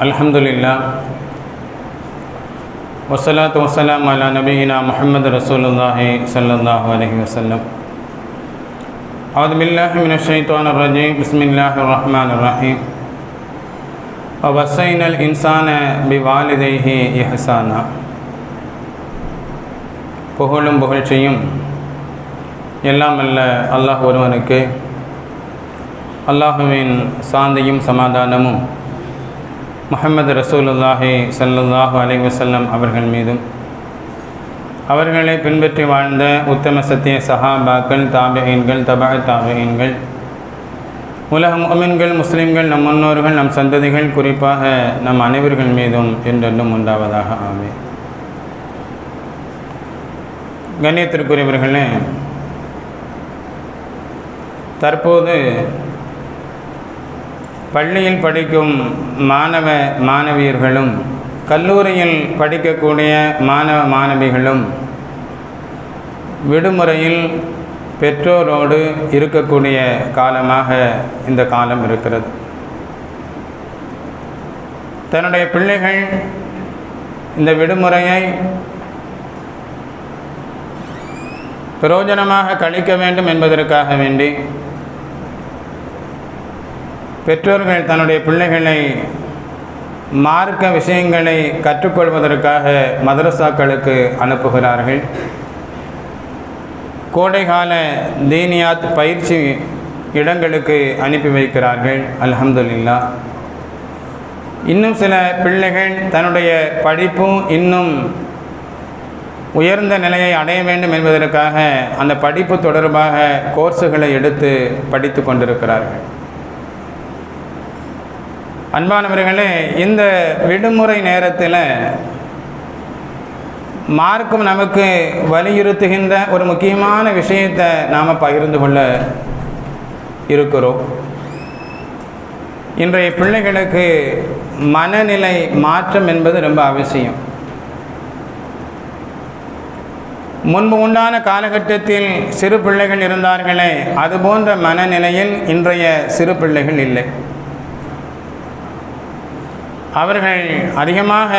الحمد لله والصلاة والسلام على نبينا محمد رسول الله صلى الله عليه وسلم أعوذ بالله من الشيطان الرجيم بسم الله الرحمن الرحيم ووصينا الإنسان بوالديه إحسانا புகழும் புகழ்ச்சியும் எல்லாம் அல்ல அல்லாஹ் ஒருவனுக்கு அல்லாஹுவின் சாந்தியும் சமாதானமும் முகமது ரசூலுல்லாஹி சல்லுல்லாஹு அலைஹி வஸல்லம் அவர்கள் மீதும். அவர்களை பின்பற்றி வாழ்ந்த உத்தம சத்திய சஹாபாக்கள் தாபகீன்கள் தபா தாபியீன்கள் உலக முமின்கள் முஸ்லீம்கள் நம் முன்னோர்கள் நம் சந்ததிகள் குறிப்பாக நம் அனைவர்கள் மீதும் என்றென்றும் உண்டாவதாக ஆமே கண்ணியத்திற்குரியவர்களே தற்போது பள்ளியில் படிக்கும் மாணவ மாணவியர்களும் கல்லூரியில் படிக்கக்கூடிய மாணவ மாணவிகளும் விடுமுறையில் பெற்றோரோடு இருக்கக்கூடிய காலமாக இந்த காலம் இருக்கிறது. தன்னுடைய பிள்ளைகள் இந்த விடுமுறையை பிரயோஜனமாக கழிக்க வேண்டும் என்பதற்காக வேண்டி பெற்றோர்கள் தன்னுடைய பிள்ளைகளை மார்க்க விஷயங்களை கற்றுக்கொள்வதற்காக மதரசாக்களுக்கு அனுப்புகிறார்கள். கோடைகால தீனியாத் பயிற்சி இடங்களுக்கு அனுப்பி வைக்கிறார்கள். அலமதுல்லா இன்னும் சில பிள்ளைகள் தன்னுடைய படிப்பும் இன்னும் உயர்ந்த நிலையை அடைய வேண்டும் என்பதற்காக அந்த படிப்பு தொடர்பாக கோர்ஸுகளை எடுத்து படித்து கொண்டிருக்கிறார்கள். அன்பானவர்களே இந்த விடுமுறை நேரத்தில் மார்க்கம் நமக்கு வலியுறுத்துகின்ற ஒரு முக்கியமான விஷயத்தை நாம் பகிர்ந்து கொள்ள இருக்கிறோம். இன்றைய பிள்ளைகளுக்கு மனநிலை மாற்றம் என்பது ரொம்ப அவசியம். முன்பு உண்டான காலகட்டத்தில் சிறு பிள்ளைகள் இருந்தார்களே அது போன்ற மனநிலையில் இன்றைய சிறு பிள்ளைகள் இல்லை. அவர்கள் அதிகமாக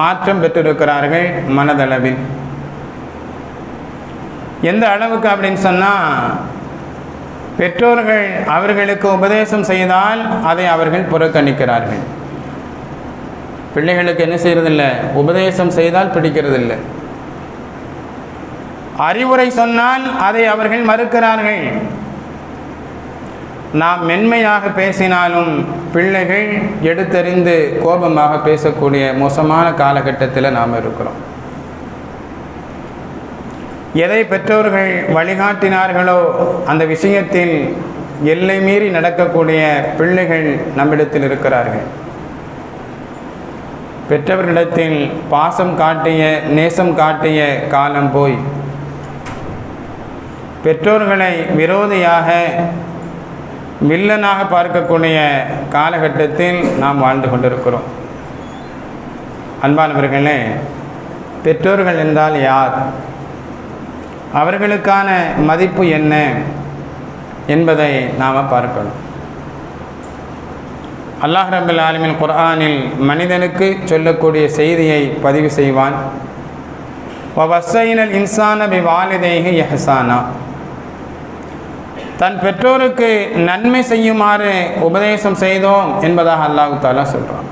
மாற்றம் பெற்றிருக்கிறார்கள் மனதளவில். எந்த அளவுக்கு அப்படின்னு சொன்னால் பெற்றோர்கள் அவர்களுக்கு உபதேசம் செய்தால் அதை அவர்கள் புறக்கணிக்கிறார்கள். பிள்ளைகளுக்கு என்ன செய்கிறதில்லை உபதேசம் செய்தால் பிடிக்கிறதில்லை. அறிவுரை சொன்னால் அதை அவர்கள் மறுக்கிறார்கள். நாம் மென்மையாக பேசினாலும் பிள்ளைகள் எடுத்தறிந்து கோபமாக பேசக்கூடிய மோசமான காலகட்டத்தில் நாம் இருக்கிறோம். எதை பெற்றோர்கள் வழிகாட்டினார்களோ அந்த விஷயத்தில் எல்லை மீறி நடக்கக்கூடிய பிள்ளைகள் நம்மிடத்தில் இருக்கிறார்கள். பெற்றவர்களிடத்தில் பாசம் காட்டிய நேசம் காட்டிய காலம் போய் பெற்றோர்களை விரோதியாக வில்லனாக பார்க்கக்கூடிய காலகட்டத்தில் நாம் வாழ்ந்து கொண்டிருக்கிறோம். அன்பானவர்களே பெற்றோர்கள் என்றால் யார்? அவர்களுக்கான மதிப்பு என்ன என்பதை நாம் பார்க்கணும். அல்லாஹ் ரபுல் ஆலமின் குர்ஆனில் மனிதனுக்கு சொல்லக்கூடிய செய்தியை பதிவு செய்வான். வசைனல் இன்சான பி வாலிதேகி எஹசானா. தன் பெற்றோருக்கு நன்மை செய்யுமாறு உபதேசம் செய்தோம் என்பதாக அல்லாஹு தாலா சொல்கிறான்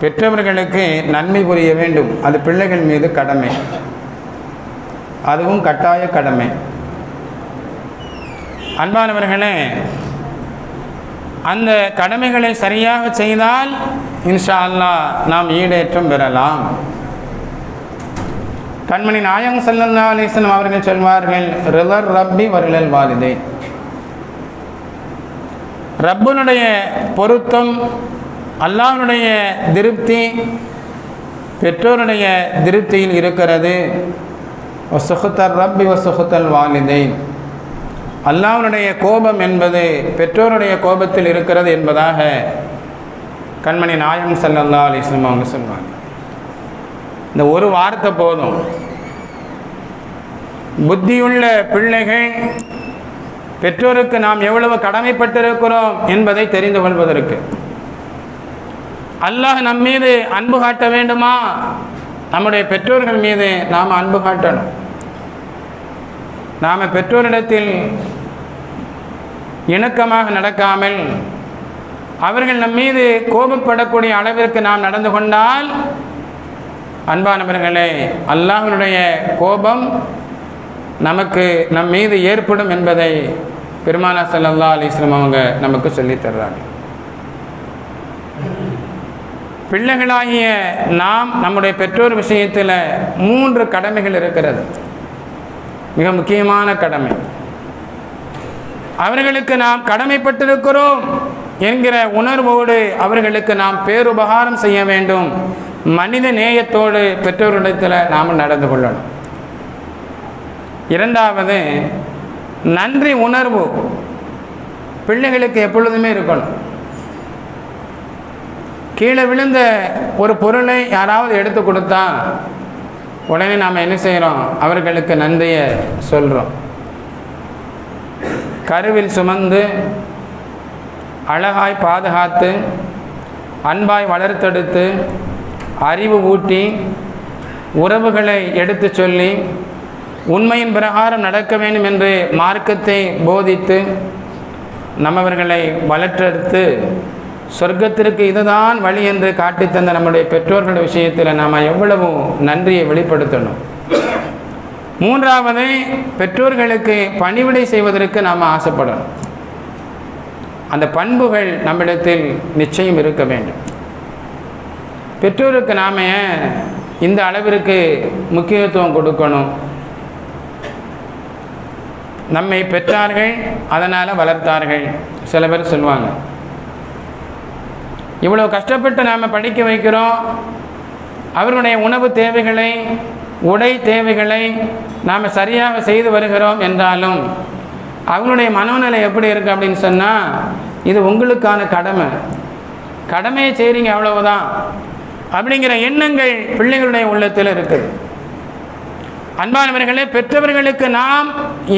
பெற்றவர்களுக்கு நன்மை புரிய வேண்டும். அது பிள்ளைகள் மீது கடமை. அதுவும் கட்டாய கடமை. அன்பானவர்களே அந்த கடமைகளை சரியாக செய்தால் இன்ஷா அல்லாஹ் நாம் ஈடேற்றம் பெறலாம். கண்மணி நாயகம் சல்லல்லா அலிஸ்லம் அவர்கள் சொல்வார்கள் ரிலர் ரப்பி வருளல் வாலிதே. ரப்பனுடைய பொருத்தம் அல்லாஹ்வுடைய திருப்தி பெற்றோருடைய திருப்தியில் இருக்கிறது. ஒசுகுத்தர் ரப்பி சுகுத்தல் வாலிதை. அல்லாவினுடைய கோபம் என்பது பெற்றோருடைய கோபத்தில் இருக்கிறது என்பதாக கண்மணி நாயம் சல்லல்லா அலிஸ்லம் அவங்க சொல்வாங்க இந்த ஒரு வார்த்தை போதும். புத்தியுள்ள பிள்ளைகள் பெற்றோருக்கு நாம் எவ்வளவு கடமைப்பட்டிருக்கிறோம் என்பதை தெரிந்து கொள்வதற்கு. அல்லாஹ் நம் மீது அன்பு காட்ட வேண்டுமா? நம்முடைய பெற்றோர்கள் மீது நாம் அன்பு காட்டணும். நாம் பெற்றோரிடத்தில் இணக்கமாக நடக்காமல் அவர்கள் நம் மீது கோபப்படக்கூடிய அளவிற்கு நாம் நடந்து கொண்டால் அன்பானவர்களே அல்லாஹனுடைய கோபம் நமக்கு நம் மீது ஏற்படும் என்பதை பெருமானா சல்லா அலிஸ்லம் அவங்க நமக்கு சொல்லித் தர்றாங்க. பிள்ளைகளாகிய நாம் நம்முடைய பெற்றோர் விஷயத்தில் மூன்று கடமைகள் இருக்கிறது. மிக முக்கியமான கடமை. அவர்களுக்கு நாம் கடமைப்பட்டிருக்கிறோம் என்கிற உணர்வோடு அவர்களுக்கு நாம் பேருபகாரம் செய்ய வேண்டும். மனித நேயத்தோடு பெற்றோரிடத்தில் நாம் நடந்து கொள்ளணும். இரண்டாவது நன்றி உணர்வு பிள்ளைகளுக்கு எப்பொழுதுமே இருக்கணும். கீழே விழுந்த ஒரு பொருளை யாராவது எடுத்து கொடுத்தா உடனே நாம் என்ன செய்கிறோம் அவர்களுக்கு நன்றியை சொல்கிறோம் கருவில் சுமந்து அழகாய் பாதுகாத்து அன்பாய் வளர்த்தெடுத்து அறிவு ஊட்டி உறவுகளை எடுத்து சொல்லி உண்மையின் பிரகாரம் நடக்க வேண்டும் என்று மார்க்கத்தை போதித்து நம்மவர்களை வளர்த்தெடுத்து சொர்க்கத்திற்கு இதுதான் வழி என்று காட்டித் தந்த நம்முடைய பெற்றோர்கள் விஷயத்தில் நாம் எவ்வளவு நன்றியை வெளிப்படுத்தணும். மூன்றாவது பெற்றோர்களுக்கு பணிவிடை செய்வதற்கு நாம் ஆசைப்படணும். அந்த பண்புகள் நம்மிடத்தில் நிச்சயம் இருக்க வேண்டும். பெற்றோருக்கு நாம் இந்த அளவிற்கு முக்கியத்துவம் கொடுக்கணும். நம்மை பெற்றார்கள் அதனால் வளர்த்தார்கள். சில பேர் சொல்லுவாங்க. இவ்வளோ கஷ்டப்பட்டு நாம் படிக்க வைக்கிறோம். அவர்களுடைய உணவு தேவைகளை உடை தேவைகளை நாம் சரியாக செய்து வருகிறோம் என்றாலும் அவங்களுடைய மனோநிலை எப்படி இருக்குது அப்படின்னு சொன்னால் இது உங்களுக்கான கடமை. கடமையை செய்கிறீங்க அவ்வளவுதான். அப்படிங்கிற எண்ணங்கள் பிள்ளைகளுடைய உள்ளத்தில் இருக்குது. அன்பானவர்களே பெற்றவர்களுக்கு நாம்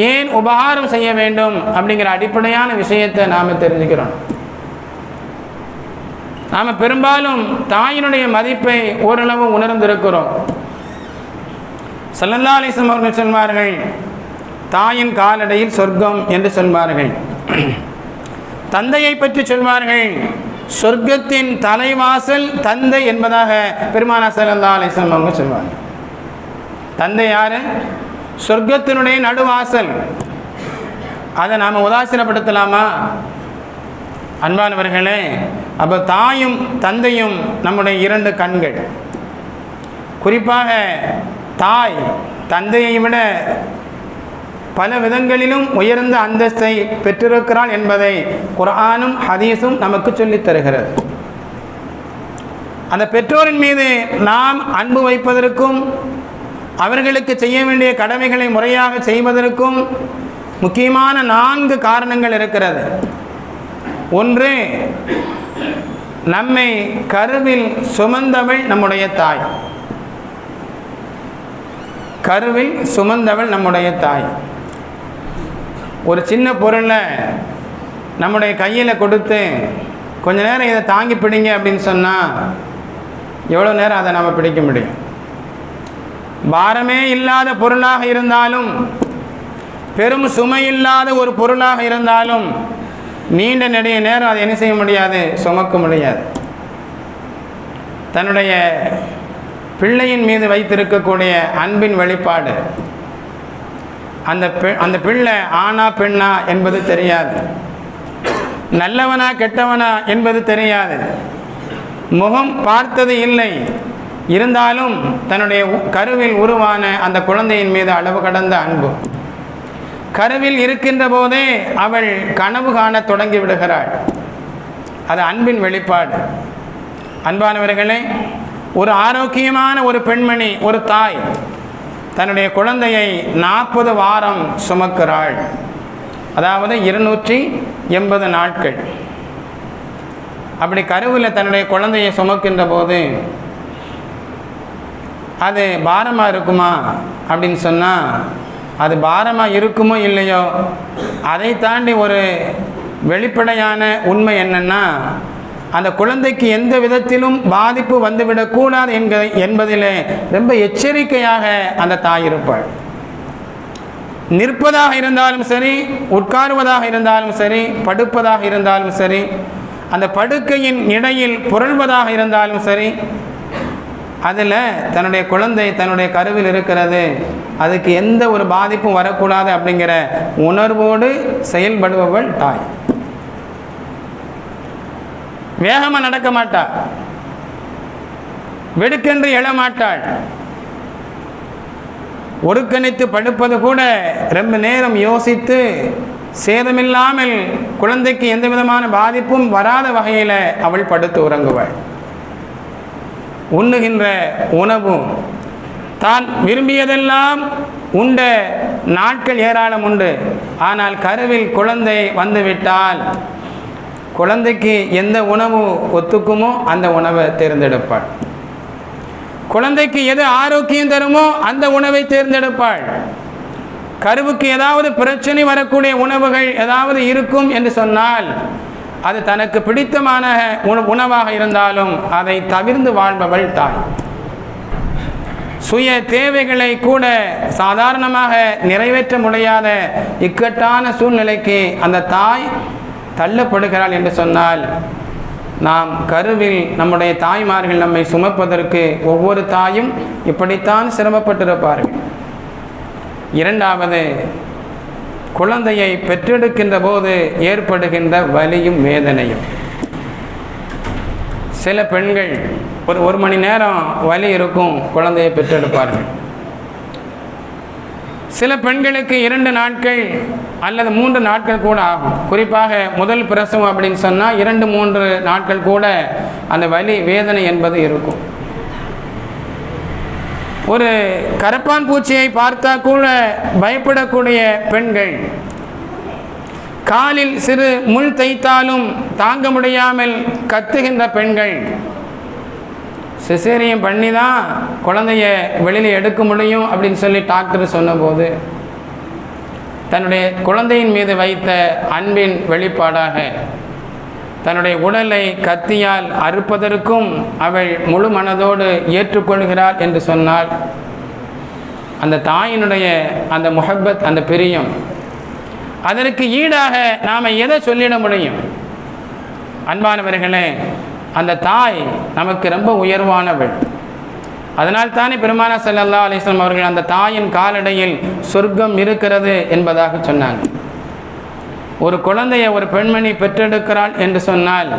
ஏன் உபகாரம் செய்ய வேண்டும் அப்படிங்கிற அடிப்படையான விஷயத்தை நாம் தெரிஞ்சுக்கிறோம். நாம் பெரும்பாலும் தாயினுடைய மதிப்பை ஓரளவு உணர்ந்திருக்கிறோம். சல்லல்லா அவர்கள் சொல்வார்கள் தாயின் காலடையில் சொர்க்கம் என்று சொல்வார்கள். தந்தையை பற்றி சொல்வார்கள் சொர்க்கத்தின் தலைவாசல் தந்தை என்பதாக பெருமானா சல்லா அலிஸ்லாம் அவங்க சொல்வாங்க தந்தை யாரு? சொர்க்கத்தினுடைய நடுவாசல். அதை நாம் உதாசீனப்படுத்தலாமா? அன்பானவர்களே அப்போ தாயும் தந்தையும் நம்முடைய இரண்டு கண்கள். குறிப்பாக தாய் தந்தையை விட பல விதங்களிலும் உயர்ந்த அந்தஸ்தை பெற்றிருக்கிறாள் என்பதை குரானும் ஹதீஸும் நமக்கு சொல்லித் தருகிறது. அந்த பெற்றோரின் மீது நாம் அன்பு வைப்பதற்கும் அவர்களுக்கு செய்ய வேண்டிய கடமைகளை முறையாக செய்வதற்கும் முக்கியமான நான்கு காரணங்கள் இருக்கிறது. ஒன்று நம்மை கருவில் சுமந்தவள் நம்முடைய தாய். கருவில் சுமந்தவள் நம்முடைய தாய். ஒரு சின்ன பொருளை நம்முடைய கையில் கொடுத்து கொஞ்ச நேரம் இதை தாங்கி பிடிங்க அப்படின்னு சொன்னால் எவ்வளோ நேரம் அதை நம்ம பிடிக்க முடியும்? பாரமே இல்லாத பொருளாக இருந்தாலும் பெரும் சுமை இல்லாத ஒரு பொருளாக இருந்தாலும் நீண்ட நெடிய நேரம் அதை என்ன செய்ய முடியாது? சுமக்க முடியாது. தன்னுடைய பிள்ளையின் மீது வைத்திருக்கக்கூடிய அன்பின் வெளிப்பாடு அந்த பெ அந்த பிள்ளை ஆணா பெண்ணா என்பது தெரியாது. நல்லவனா கெட்டவனா என்பது தெரியாது. முகம் பார்த்தது இல்லை. இருந்தாலும் தன்னுடைய கருவில் உருவான அந்த குழந்தையின் மீது அளவு கடந்த அன்பு. கருவில் இருக்கின்ற போதே அவள் கனவு காணத் தொடங்கி விடுகிறாள். அது அன்பின் வெளிப்பாடு. அன்பானவர்களே ஒரு ஆரோக்கியமான ஒரு பெண்மணி ஒரு தாய் தன்னுடைய குழந்தையை நாற்பது வாரம் சுமக்கிறாள். அதாவது இருநூற்றி எண்பது நாட்கள். அப்படி கருவில் தன்னுடைய குழந்தையை சுமக்கின்ற போது அது பாரமாக இருக்குமா அப்படின்னு சொன்னால் அது பாரமாக இருக்குமோ இல்லையோ அதை தாண்டி ஒரு வெளிப்படையான உண்மை என்னென்னா அந்த குழந்தைக்கு எந்த விதத்திலும் பாதிப்பு வந்துவிடக்கூடாது என்க என்பதிலே ரொம்ப எச்சரிக்கையாக அந்த தாய் இருப்பாள். நிற்பதாக இருந்தாலும் சரி உட்காருவதாக இருந்தாலும் சரி படுப்பதாக இருந்தாலும் சரி அந்த படுக்கையின் இடையில் புரள்வதாக இருந்தாலும் சரி அதில் தன்னுடைய குழந்தை தன்னுடைய கருவில் இருக்கிறது அதுக்கு எந்த ஒரு பாதிப்பும் வரக்கூடாது அப்படிங்கிற உணர்வோடு செயல்படுபவள் தாய். வேகமாக நடக்க மாட்டாள் வெடுக்கென்று எழமாட்டாள் ஒருக்கணித்து படுப்பது கூட ரொம்ப நேரம் யோசித்து சேதமில்லாமல் குழந்தைக்கு எந்த விதமான பாதிப்பும் வராத வகையில் அவள் படுத்து உறங்குவாள். உண்ணுகின்ற உணவும் தான் விரும்பியதெல்லாம் உண்ட நாட்கள் ஏராளம் உண்டு. ஆனால் கருவில் குழந்தை வந்துவிட்டால் குழந்தைக்கு எந்த உணவு ஒத்துக்குமோ அந்த உணவை தேர்ந்தெடுப்பாள். குழந்தைக்கு எது ஆரோக்கியம் தருமோ அந்த உணவை தேர்ந்தெடுப்பாள். கருவுக்கு ஏதாவது பிரச்சனை வரக்கூடிய உணவுகள் ஏதாவது இருக்கும் என்று சொன்னால் அது தனக்கு பிடித்தமான உணவாக இருந்தாலும் அதை தவிர்ந்து வாழ்பவள் தாய். சுய தேவைகளை கூட சாதாரணமாக நிறைவேற்ற முடியாத இக்கட்டான சூழ்நிலைக்கு அந்த தாய் தள்ளப்படுகிறாள் என்று சொன்னால் நாம் கருவில் நம்முடைய தாய்மார்கள் நம்மை சுமப்பதற்கு ஒவ்வொரு தாயும் இப்படித்தான் சிரமப்பட்டிருப்பார்கள். இரண்டாவது குழந்தையை பெற்றெடுக்கின்ற போது ஏற்படுகின்ற வலியும் வேதனையும். சில பெண்கள் ஒரு ஒரு மணி நேரம் வலி இருக்கும் குழந்தையை பெற்றெடுப்பார்கள். சில பெண்களுக்கு இரண்டு நாட்கள் அல்லது மூன்று நாட்கள் கூட ஆகும். குறிப்பாக முதல் பிரசவம் அப்படின்னு சொன்னால் இரண்டு மூன்று நாட்கள் கூட அந்த வலி வேதனை என்பது இருக்கும். ஒரு கரப்பான் பூச்சியை பார்த்தா கூட பயப்படக்கூடிய பெண்கள் காலில் சிறு முள் தைத்தாலும் தாங்க முடியாமல் கத்துகின்ற பெண்கள் சிசேரியம் பண்ணி தான் குழந்தைய வெளியில் எடுக்க முடியும் அப்படின்னு சொல்லி டாக்டர் சொன்னபோது தன்னுடைய குழந்தையின் மீது வைத்த அன்பின் வெளிப்பாடாக தன்னுடைய உடலை கத்தியால் அறுப்பதற்கும் அவள் முழு மனதோடு ஏற்றுக்கொள்கிறாள் என்று சொன்னால் அந்த தாயினுடைய அந்த முஹப்பத் அந்த பிரியம் அதற்கு ஈடாக நாம் எதை சொல்லிட முடியும்? அன்பானவர்களே அந்த தாய் நமக்கு ரொம்ப உயர்வானவள். அதனால் தானே பெருமானா செல்லல்லா அலிஸ்லாம் அவர்கள் அந்த தாயின் காலடையில் சொர்க்கம் இருக்கிறது என்பதாக சொன்னாங்க. ஒரு குழந்தையை ஒரு பெண்மணி பெற்றெடுக்கிறாள் என்று சொன்னால்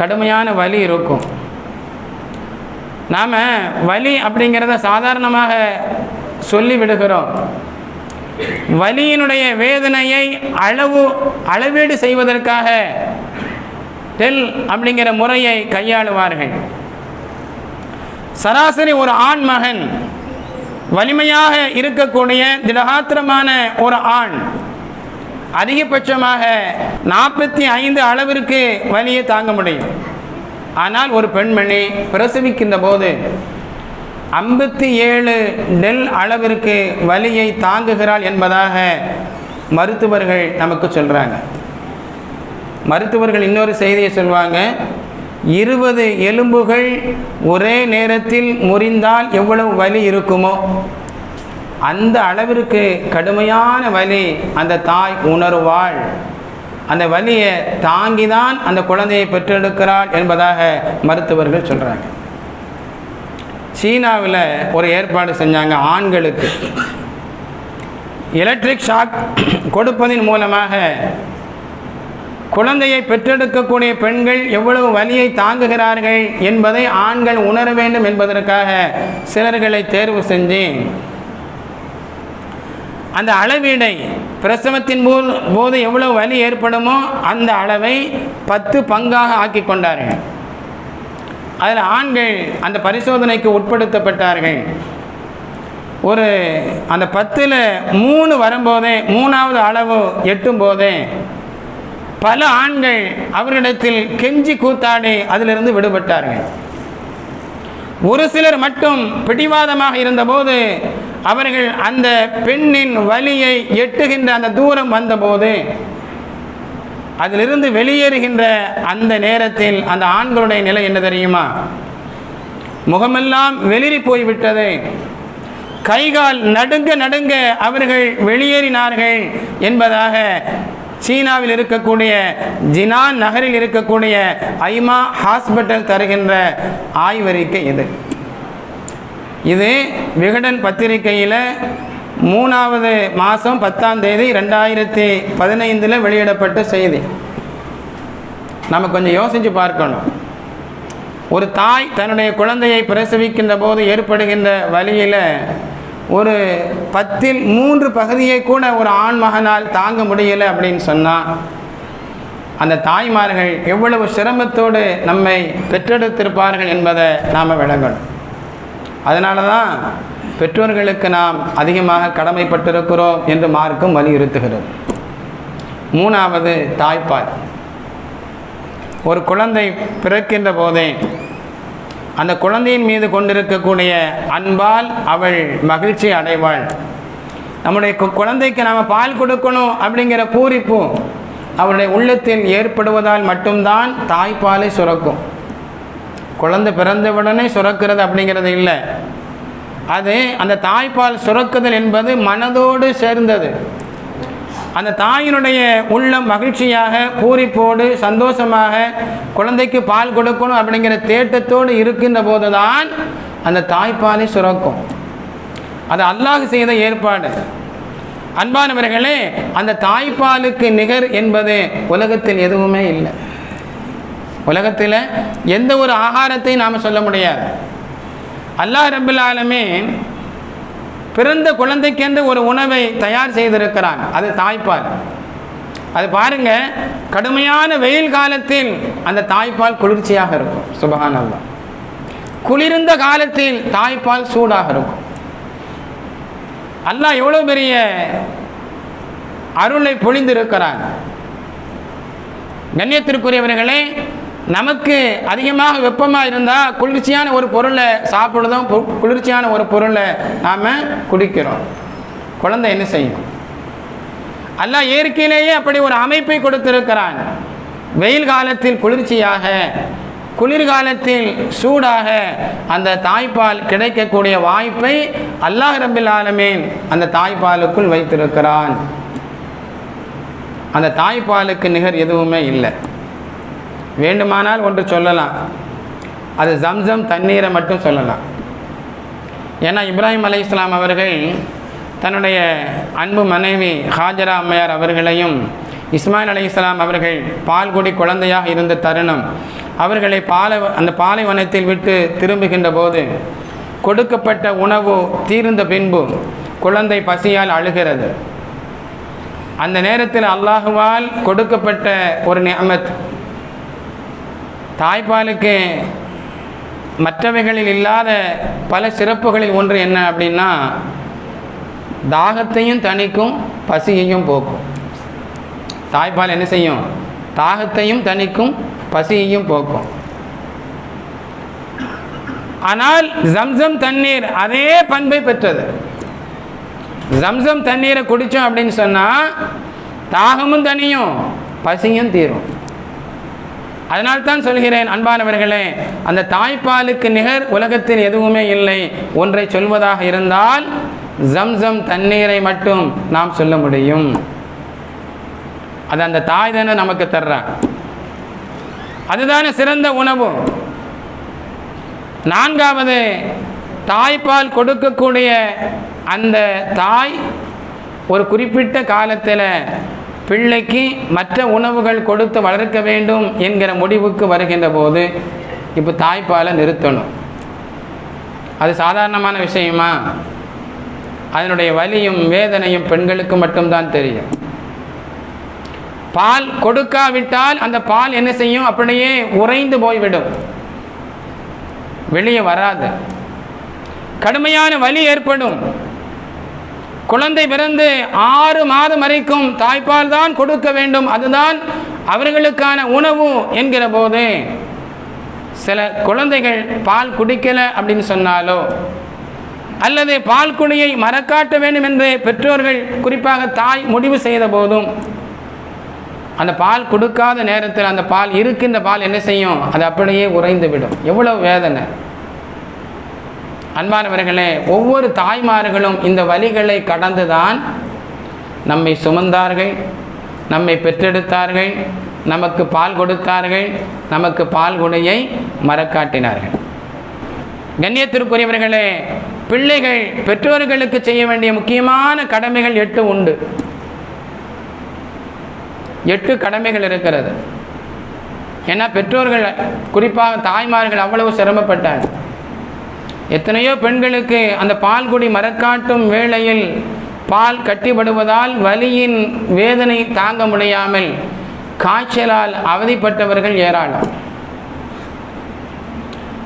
கடுமையான வலி இருக்கும். நாம் வலி அப்படிங்கிறத சாதாரணமாக சொல்லி விடுகிறோம். வலியினுடைய வேதனையை அளவு அளவீடு செய்வதற்காக டெல் அப்படிங்கிற முறையை கையாளுவார்கள். சராசரி ஒரு ஆண் மகன் வலிமையாக இருக்கக்கூடிய திடகாத்திரமான ஒரு ஆண் அதிகபட்சமாக நாற்பத்தி ஐந்து அளவிற்கு வலியை தாங்க முடியும். ஆனால் ஒரு பெண்மணி பிரசவிக்கின்ற போது ஐம்பத்தி ஏழு டெல் அளவிற்கு வலியை தாங்குகிறாள் என்பதாக மருத்துவர்கள் நமக்கு சொல்கிறாங்க மருத்துவர்கள் இன்னொரு செய்தியை சொல்வாங்க. இருபது எலும்புகள் ஒரே நேரத்தில் முறிந்தால் எவ்வளவு வலி இருக்குமோ? அந்த அளவிற்கு கடுமையான வலி அந்த தாய் உணருவாள். அந்த வலியை தாங்கி தான் அந்த குழந்தையை பெற்றெடுக்கிறாள் என்பதாக மருத்துவர்கள் சொல்கிறாங்க சீனாவில் ஒரு ஏற்பாடு செஞ்சாங்க ஆண்களுக்கு. எலக்ட்ரிக் ஷாக் கொடுப்பதன் மூலமாக குழந்தையை பெற்றெடுக்கக்கூடிய பெண்கள் எவ்வளவு வலியை தாங்குகிறார்கள் என்பதை ஆண்கள் உணர வேண்டும் என்பதற்காக சிலர்களை தேர்வு செஞ்சு அந்த அளவீடை பிரசவத்தின் போது போது எவ்வளவு வலி ஏற்படுமோ அந்த அளவை பத்து பங்காக ஆக்கி கொண்டார்கள். அதில் ஆண்கள் அந்த பரிசோதனைக்கு உட்படுத்தப்பட்டார்கள். ஒரு அந்த பத்தில் மூணு வரும்போதே மூணாவது அளவு எட்டும் போதே பல ஆண்கள் அவரிடத்தில் கெஞ்சி கூத்தாடி அதிலிருந்து விடுபட்டார்கள். ஒரு சிலர் மட்டும் பிடிவாதமாக இருந்தபோது அவர்கள் அந்த பெண்ணின் வலியை எட்டுகின்ற அந்த தூரம் வந்தபோது அதிலிருந்து வெளியேறுகின்ற அந்த நேரத்தில் அந்த ஆண்களுடைய நிலை என்ன தெரியுமா? முகமெல்லாம் வெளிரி போய்விட்டது. கைகால் நடுங்க நடுங்க அவர்கள் வெளியேறினார்கள் என்பதாக சீனாவில் இருக்கக்கூடிய ஜினான் நகரில் இருக்கக்கூடிய ஐமா ஹாஸ்பிட்டல் தருகின்ற ஆய்வறிக்கை இது. இது விகடன் பத்திரிகையில் மூணாவது மாதம் பத்தாம் தேதி ரெண்டாயிரத்தி பதினைந்தில் வெளியிடப்பட்ட செய்தி. நம்ம கொஞ்சம் யோசித்து பார்க்கணும். ஒரு தாய் தன்னுடைய குழந்தையை பிரசவிக்கின்ற போது ஏற்படுகின்ற வழியில் ஒரு பத்தில் மூன்று பகுதியை கூட ஒரு ஆண் மகனால் தாங்க முடியலை அப்படின்னு சொன்னால் அந்த தாய்மார்கள் எவ்வளவு சிரமத்தோடு நம்மை பெற்றெடுத்திருப்பார்கள் என்பதை நாம் விளங்கணும். அதனால தான் பெற்றோர்களுக்கு நாம் அதிகமாக கடமைப்பட்டிருக்கிறோம் என்று மார்க்கும் வலியுறுத்துகிறது. மூணாவது தாய்ப்பால். ஒரு குழந்தை பிறக்கின்ற போதே அந்த குழந்தையின் மீது கொண்டிருக்கக்கூடிய அன்பால் அவள் மகிழ்ச்சி அடைவாள். நம்முடைய கு- குழந்தைக்கு நாம் பால் கொடுக்கணும் அப்படிங்கிற பூரிப்பு அவளுடைய உள்ளத்தில் ஏற்படுவதால் மட்டும்தான் தாய்ப்பாலை சுரக்கும். குழந்தை பிறந்தவுடனே சுரக்கிறது அப்படிங்கிறது இல்லை. அது அந்த தாய்ப்பால் சுரக்குதல் என்பது மனதோடு சேர்ந்தது. அந்த தாயினுடைய உள்ளம் மகிழ்ச்சியாக பூரிப்போடு சந்தோஷமாக குழந்தைக்கு பால் கொடுக்கணும் அப்படிங்கிற தேட்டத்தோடு இருக்கின்ற போதுதான் அந்த தாய்ப்பாலை சுரக்கும். அது அல்லாஹ் செய்த ஏற்பாடு. அன்பானவர்களே அந்த தாய்ப்பாலுக்கு நிகர் என்பது உலகத்தில் எதுவுமே இல்லை. உலகத்தில் எந்த ஒரு ஆகாரத்தையும் நாம் சொல்ல முடியாது. அல்லாஹ் ரபுல்லாலுமே பிறந்த குழந்தைக்கென்று ஒரு உணவை தயார் செய்திருக்கிறான். அது தாய்ப்பால். அது பாருங்க கடுமையான வெயில் காலத்தில் அந்த தாய்ப்பால் குளிர்ச்சியாக இருக்கும். சுபஹான் குளிர்ந்த காலத்தில் தாய்ப்பால் சூடாக இருக்கும். அல்லாஹ் எவ்வளோ பெரிய அருளை பொழிந்திருக்கிறான். கண்ணியத்திற்குரியவர்களே நமக்கு அதிகமாக வெப்பமாக இருந்தால் குளிர்ச்சியான ஒரு பொருளை சாப்பிடுறதும் குளிர்ச்சியான ஒரு பொருளை நாம் குடிக்கிறோம். குழந்தை என்ன செய்யும்? அல்ல இயற்கையிலேயே அப்படி ஒரு அமைப்பை கொடுத்திருக்கிறான். வெயில் காலத்தில் குளிர்ச்சியாக குளிர்காலத்தில் சூடாக அந்த தாய்ப்பால் கிடைக்கக்கூடிய வாய்ப்பை அல்லாஹ் ரபில் ஆலமேன் அந்த தாய்ப்பாலுக்குள் வைத்திருக்கிறான். அந்த தாய்ப்பாலுக்கு நிகர் எதுவுமே இல்லை. வேண்டுமானால் ஒன்று சொல்லலாம். அது ஜம்சம் தண்ணீரை மட்டும் சொல்லலாம். ஏன்னா இப்ராஹிம் அலி இஸ்லாம் அவர்கள் தன்னுடைய அன்பு மனைவி ஹாஜரா அம்மையார் அவர்களையும் இஸ்மாயில் அலி இஸ்லாம் அவர்கள் பால்குடி குழந்தையாக இருந்த தருணம். அவர்களை பாலை அந்த பாலைவனத்தில் விட்டு திரும்புகின்ற போது கொடுக்கப்பட்ட உணவு தீர்ந்த பின்பு குழந்தை பசியால் அழுகிறது. அந்த நேரத்தில் அல்லாஹுவால் கொடுக்கப்பட்ட ஒரு நியமத் தாய்ப்பாலுக்கு மற்றவைகளில் இல்லாத பல சிறப்புகளில் ஒன்று என்ன அப்படின்னா தாகத்தையும் தணிக்கும் பசியையும் போக்கும். தாய்ப்பால் என்ன செய்யும்? தாகத்தையும் தணிக்கும் பசியையும் போக்கும். ஆனால் ஜம்சம் தண்ணீர் அதே பண்பை பெற்றது. ஜம்சம் தண்ணீரை குடித்தோம் அப்படின்னு சொன்னால் தாகமும் தனியும் பசியும் தீரும். அதனால்தான் சொல்கிறேன் அன்பானவர்களே அந்த தாய்ப்பாலுக்கு நிகர் உலகத்தில் எதுவுமே இல்லை. ஒன்றை சொல்வதாக இருந்தால் ஜம்சம் தண்ணீரை மட்டும் நாம் சொல்ல முடியும். அது அந்த தாய் தானே நமக்கு தர்றா. அதுதானே சிறந்த உணவு. நான்காவது தாய்ப்பால் கொடுக்கக்கூடிய அந்த தாய் ஒரு குறிப்பிட்ட காலத்தில் பிள்ளைக்கு மற்ற உணவுகள் கொடுத்து வளர்க்க வேண்டும் என்கிற முடிவுக்கு வருகின்ற போது இப்போ தாய்ப்பாலை நிறுத்தணும். அது சாதாரணமான விஷயமா? அதனுடைய வலியும் வேதனையும் பெண்களுக்கு மட்டும்தான் தெரியும். பால் கொடுக்காவிட்டால் அந்த பால் என்ன செய்யும்? அப்படியே உறைந்து போய்விடும். வெளியே வராது. கடுமையான வலி ஏற்படும். குழந்தை பிறந்து ஆறு மாதம் வரைக்கும் தாய்ப்பால் தான் கொடுக்க வேண்டும். அதுதான் அவர்களுக்கான உணவு என்கிற போது சில குழந்தைகள் பால் குடிக்கலை அப்படின்னு சொன்னாலோ அல்லது பால் குடியை மறக்காட்ட வேண்டும் என்று பெற்றோர்கள் குறிப்பாக தாய் முடிவு செய்த போதும் அந்த பால் கொடுக்காத நேரத்தில் அந்த பால் இருக்கின்ற பால் என்ன செய்யும்? அது அப்படியே உறைந்து விடும். எவ்வளவு வேதனை. அன்பானவர்களே ஒவ்வொரு தாய்மார்களும் இந்த வழிகளை கடந்துதான் நம்மை சுமந்தார்கள் நம்மை பெற்றெடுத்தார்கள் நமக்கு பால் கொடுத்தார்கள் நமக்கு பால் குடையை மறக்காட்டினார்கள் கண்ணியத்திற்குரியவர்களே பிள்ளைகள் பெற்றோர்களுக்கு செய்ய வேண்டிய முக்கியமான கடமைகள் எட்டு உண்டு. எட்டு கடமைகள் இருக்கிறது. ஏன்னா பெற்றோர்கள் குறிப்பாக தாய்மார்கள் அவ்வளவு சிரமப்பட்டார்கள். எத்தனையோ பெண்களுக்கு அந்த பால்குடி மரக்காட்டும் வேளையில் பால் கட்டிப்படுவதால் வலியின் வேதனை தாங்க முடியாமல் காய்ச்சலால் அவதிப்பட்டவர்கள் ஏராளம்.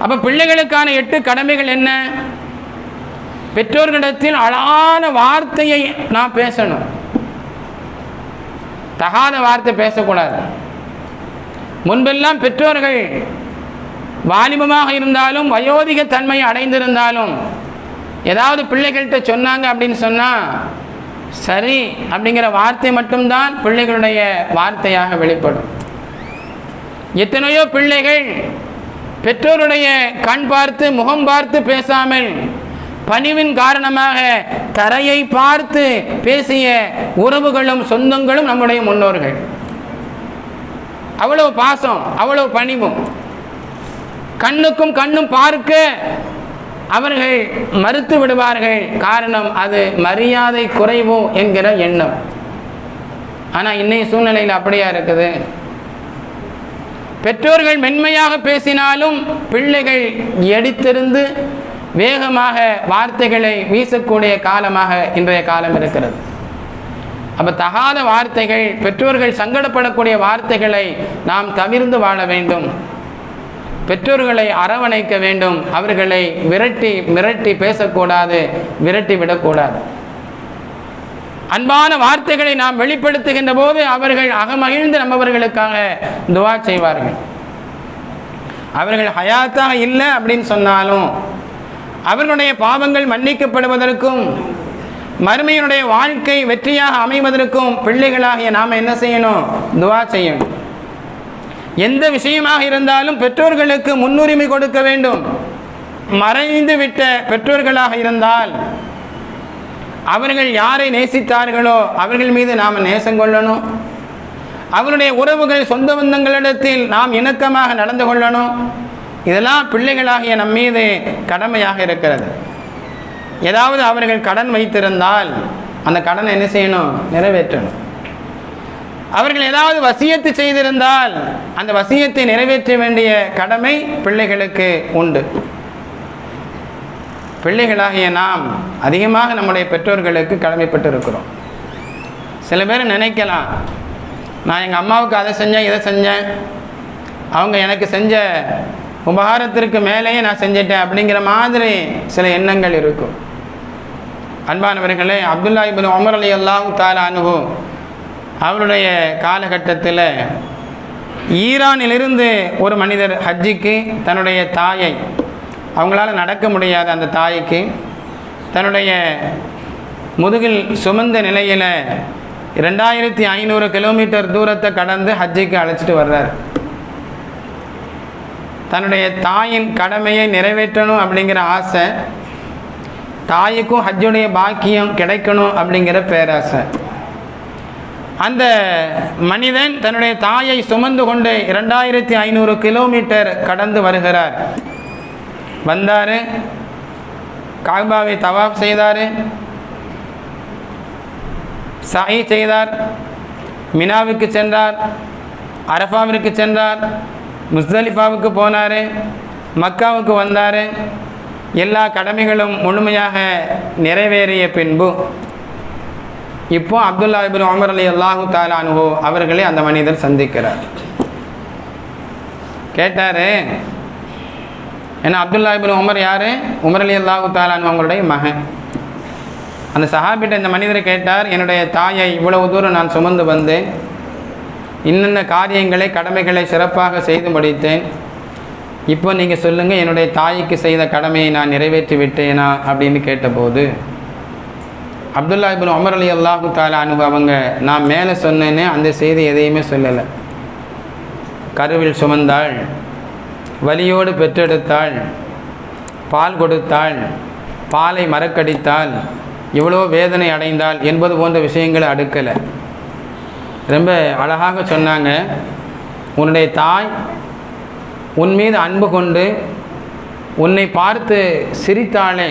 அப்ப பிள்ளைகளுக்கான எட்டு கடமைகள் என்ன? பெற்றோர்களிடத்தில் அழகான வார்த்தையை நான் பேசணும். தகாத வார்த்தை பேசக்கூடாது. முன்பெல்லாம் பெற்றோர்கள் வாலிபமாக இருந்தாலும் வயோதிக தன்மை அடைந்திருந்தாலும் ஏதாவது பிள்ளைகள்கிட்ட சொன்னாங்க அப்படின்னு சொன்னால் சரி அப்படிங்கிற வார்த்தை மட்டும்தான் பிள்ளைகளுடைய வார்த்தையாக வெளிப்படும். எத்தனையோ பிள்ளைகள் பெற்றோருடைய கண் பார்த்து முகம் பார்த்து பேசாமல் பணிவின் காரணமாக தரையை பார்த்து பேசிய உறவுகளும் சொந்தங்களும் நம்முடைய முன்னோர்கள். அவ்வளவு பாசம் அவ்வளவு பணிவும். கண்ணுக்கும் கண்ணும் பார்க்க அவர்கள் மறுத்து விடுவார்கள். காரணம் அது மரியாதை குறைவோ என்கிற எண்ணம். ஆனால் இன்னைய சூழ்நிலையில் அப்படியா இருக்குது? பெற்றோர்கள் மென்மையாக பேசினாலும் பிள்ளைகள் எடுத்திருந்து வேகமாக வார்த்தைகளை வீசக்கூடிய காலமாக இன்றைய காலம் இருக்கிறது. அப்போ தகாத வார்த்தைகள் பெற்றோர்கள் சங்கடப்படக்கூடிய வார்த்தைகளை நாம் தவிர்ந்து வாழ வேண்டும். பெற்றோர்களை அரவணைக்க வேண்டும். அவர்களை விரட்டி மிரட்டி பேசக்கூடாது விரட்டி விடக்கூடாது. அன்பான வார்த்தைகளை நாம் வெளிப்படுத்துகின்ற போது அவர்கள் அகமகிழ்ந்து நம்மவர்களுக்காக துவா செய்வார்கள். அவர்கள் ஹயாத்தாக இல்லை அப்படின்னு சொன்னாலும் அவர்களுடைய பாவங்கள் மன்னிக்கப்படுவதற்கும் மறுமையினுடைய வாழ்க்கை வெற்றியாக அமைவதற்கும் பிள்ளைகளாகிய நாம் என்ன செய்யணும்? துவா செய்யணும். எந்த விஷயமாக இருந்தாலும் பெற்றோர்களுக்கு முன்னுரிமை கொடுக்க வேண்டும். மறைந்து விட்ட பெற்றோர்களாக இருந்தால் அவர்கள் யாரை நேசித்தார்களோ அவர்கள் மீது நாம் நேசம் கொள்ளணும். அவருடைய உறவுகள் சொந்த பந்தங்களிடத்தில் நாம் இணக்கமாக நடந்து கொள்ளணும். இதெல்லாம் பிள்ளைகளாகிய நம் மீது கடமையாக இருக்கிறது. ஏதாவது அவர்கள் கடன் வைத்திருந்தால் அந்த கடனை என்ன செய்யணும்? நிறைவேற்றணும். அவர்கள் ஏதாவது வசியத்து செய்திருந்தால் அந்த வசியத்தை நிறைவேற்ற வேண்டிய கடமை பிள்ளைகளுக்கு உண்டு. பிள்ளைகளாகிய நாம் அதிகமாக நம்முடைய பெற்றோர்களுக்கு கடமைப்பட்டு இருக்கிறோம் சில பேர் நினைக்கலாம் நான் எங்கள் அம்மாவுக்கு அதை செஞ்சேன் இதை செஞ்சேன். அவங்க எனக்கு செஞ்ச உபகாரத்திற்கு மேலேயே நான் செஞ்சிட்டேன் அப்படிங்கிற மாதிரி சில எண்ணங்கள் இருக்கும். அன்பானவர்களே அப்துல்லா இபின் உமர் அலி அல்லாஹு தாலா அனுபவம் அவருடைய காலகட்டத்தில் ஈரானிலிருந்து ஒரு மனிதர் ஹஜ்ஜிக்கு தன்னுடைய தாயை அவங்களால நடக்க முடியாத அந்த தாய்க்கு தன்னுடைய முதுகில் சுமந்த நிலையில் ரெண்டாயிரத்தி ஐநூறு கிலோமீட்டர் தூரத்தை கடந்து ஹஜ்ஜிக்கு அழைச்சிட்டு வர்றார். தன்னுடைய தாயின் கடமையை நிறைவேற்றணும் அப்படிங்கிற ஆசை தாய்க்கும் ஹஜ்ஜுடைய பாக்கியம் கிடைக்கணும் அப்படிங்கிற பேராசை. அந்த மனிதன் தன்னுடைய தாயை சுமந்து கொண்டு இரண்டாயிரத்தி ஐநூறு கிலோமீட்டர் கடந்து வருகிறார். வந்தார். காபாவை தவாப் செய்தார். சாயி செய்தார். மினாவுக்கு சென்றார். அரஃபாவிற்கு சென்றார். முஸ்தலிஃபாவுக்கு போனார். மக்காவுக்கு வந்தார். எல்லா கடமைகளும் முழுமையாக நிறைவேறிய பின்பு இப்போ அப்துல்லா இபின் உமர் அலி அல்லாஹு தாலானுஹோ அவர்களை அந்த மனிதர் சந்திக்கிறார். கேட்டார் ஏன்னா அப்துல்லா இபின் உமர் யார்? உமர் அலி அல்லாஹு தாலானு அவங்களுடைய மகன். அந்த சஹாபிட்ட இந்த மனிதரை கேட்டார் என்னுடைய தாயை இவ்வளவு தூரம் நான் சுமந்து வந்தேன். இன்னென்ன காரியங்களை கடமைகளை சிறப்பாக செய்து முடித்தேன். இப்போ நீங்கள் சொல்லுங்கள் என்னுடைய தாய்க்கு செய்த கடமையை நான் நிறைவேற்றி விட்டேனா அப்படின்னு கேட்டபோது அப்துல்லா இபின் உமர் அலி அல்லாஹு தாலா அவங்க நான் மேலே சொன்னேனே அந்த செய்தி எதையுமே சொல்லலை. கருவில் சுமந்தாள் வலியோடு பெற்றெடுத்தாள் பால் கொடுத்தாள் பாலை மறக்கடித்தாள் இவ்வளோ வேதனை அடைந்தாள் என்பது போன்ற விஷயங்களை அடுக்கலை. ரொம்ப அழகாக சொன்னாங்க. உன்னுடைய தாய் உன் மீது அன்பு கொண்டு உன்னை பார்த்து சிரித்தாளே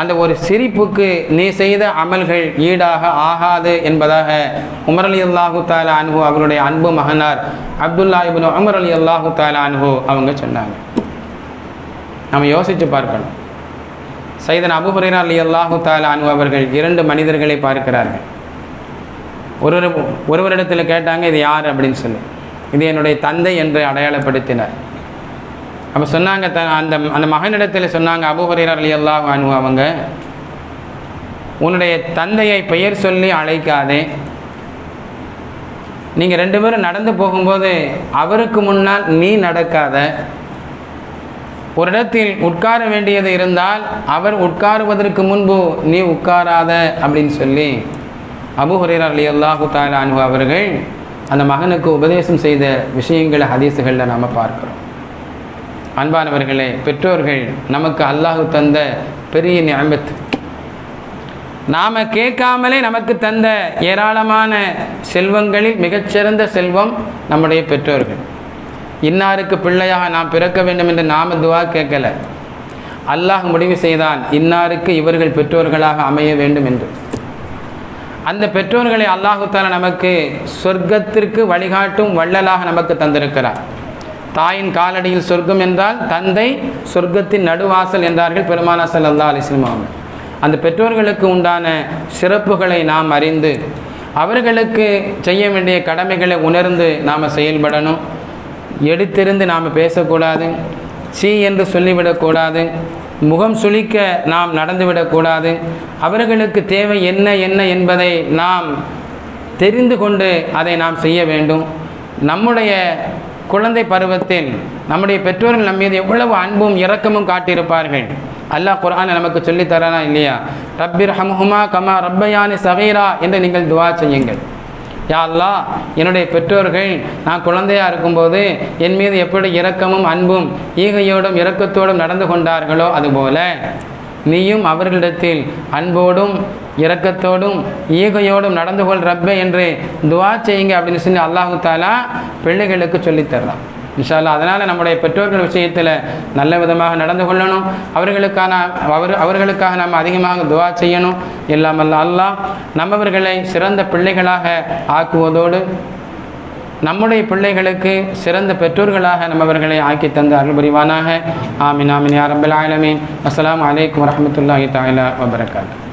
அந்த ஒரு சிரிப்புக்கு நீ செய்த அமல்கள் ஈடாக ஆகாது என்பதாக உமர் அலி அல்லாஹு தாலா அனுகு அவருடைய அன்பு மகனார் அப்துல்லா இபின் உமர் அலி அல்லாஹு தாலா அனுகு அவங்க சொன்னாங்க. நம்ம யோசித்து பார்க்கணும். சைதன் அபு அலி அல்லாஹு தாலா அனு அவர்கள் இரண்டு மனிதர்களை பார்க்கிறார்கள். ஒரு ஒருவரிடத்தில் கேட்டாங்க இது யார்? அப்படின்னு சொல்லி. இது என்னுடைய தந்தை என்று அடையாளப்படுத்தினார். அப்போ சொன்னாங்க த அந்த அந்த மகனிடத்தில் சொன்னாங்க அபு அலி அல்லாஹ் அவங்க உன்னுடைய தந்தையை பெயர் சொல்லி அழைக்காதே. நீங்கள் ரெண்டு பேரும் நடந்து போகும்போது அவருக்கு முன்னால் நீ நடக்காத. ஒரு இடத்தில் உட்கார வேண்டியது இருந்தால் அவர் உட்காருவதற்கு முன்பு நீ உட்காராத அப்படின்னு சொல்லி அபு அலி அல்லாஹு தாலா அனுபவ அவர்கள் அந்த மகனுக்கு உபதேசம் செய்த விஷயங்களை ஹதீஸுகளில் நாம் பார்க்கிறோம். அன்பானவர்களே பெற்றோர்கள் நமக்கு அல்லாஹு தந்த பெரிய நியமத்து நாம் கேட்காமலே நமக்கு தந்த ஏராளமான செல்வங்களில் மிகச்சிறந்த செல்வம் நம்முடைய பெற்றோர்கள். இன்னாருக்கு பிள்ளையாக நாம் பிறக்க வேண்டும் என்று நாம் துவா கேட்கல. அல்லாஹ் முடிவு செய்தான் இன்னாருக்கு இவர்கள் பெற்றோர்களாக அமைய வேண்டும் என்று. அந்த பெற்றோர்களை அல்லாஹுத்தால நமக்கு சொர்க்கத்திற்கு வழிகாட்டும் வள்ளலாக நமக்கு தந்திருக்கிறார். தாயின் காலடியில் சொர்க்கம் என்றால் தந்தை சொர்க்கத்தின் நடுவாசல் என்றார்கள் பெருமானா சல்லா அலிஸ்லம் அந்த பெற்றோர்களுக்கு உண்டான சிறப்புகளை நாம் அறிந்து அவர்களுக்கு செய்ய வேண்டிய கடமைகளை உணர்ந்து நாம் செயல்படணும். எடுத்திருந்து நாம் பேசக்கூடாது சீ என்று சொல்லிவிடக்கூடாது முகம் சுழிக்க நாம் நடந்துவிடக்கூடாது அவர்களுக்கு தேவை என்ன என்ன என்பதை நாம் தெரிந்து கொண்டு அதை நாம் செய்ய வேண்டும். நம்முடைய குழந்தை பருவத்தில் நம்முடைய பெற்றோர்கள் நம் மீது எவ்வளவு அன்பும் இரக்கமும் காட்டியிருப்பார்கள். அல்லாஹ் குர்ஆனை நமக்கு சொல்லி தரானா இல்லையா? ரப்பிர் ஹம்ஹுமா கமா ரப்பயானி சகீரா என்று நீங்கள் துவா செய்யுங்கள். யா அல்லாஹ் என்னுடைய பெற்றோர்கள் நான் குழந்தையாக இருக்கும்போது என் மீது எப்படி இரக்கமும் அன்பும் ஈகையோடும் இரக்கத்தோடும் நடந்து கொண்டார்களோ அதுபோல நீயும் அவர்களிடத்தில் அன்போடும் இரக்கத்தோடும் ஈகையோடும் நடந்து கொள் ரப்பே என்று துவா செய்யுங்க அப்படின்னு சொல்லி அல்லாஹு தாலா பிள்ளைகளுக்கு சொல்லித் இன்ஷால்லா இன்ஷா அதனால் நம்முடைய பெற்றோர்கள் விஷயத்தில் நல்ல விதமாக நடந்து கொள்ளணும். அவர்களுக்கான அவர் அவர்களுக்காக நம்ம அதிகமாக துவா செய்யணும். இல்லாமல் அல்லாஹ் நம்மவர்களை சிறந்த பிள்ளைகளாக ஆக்குவதோடு நம்முடைய பிள்ளைகளுக்கு சிறந்த பெற்றோர்களாக நம்மவர்களை ஆக்கி தந்த அருள் புரிவானாக. ஆமின் ஆமின் யாரம்பல் ஆலமீன். அஸ்லாம் அலைக்கும் வரமத்துல்லாஹி தாயிலா வபரகாத்து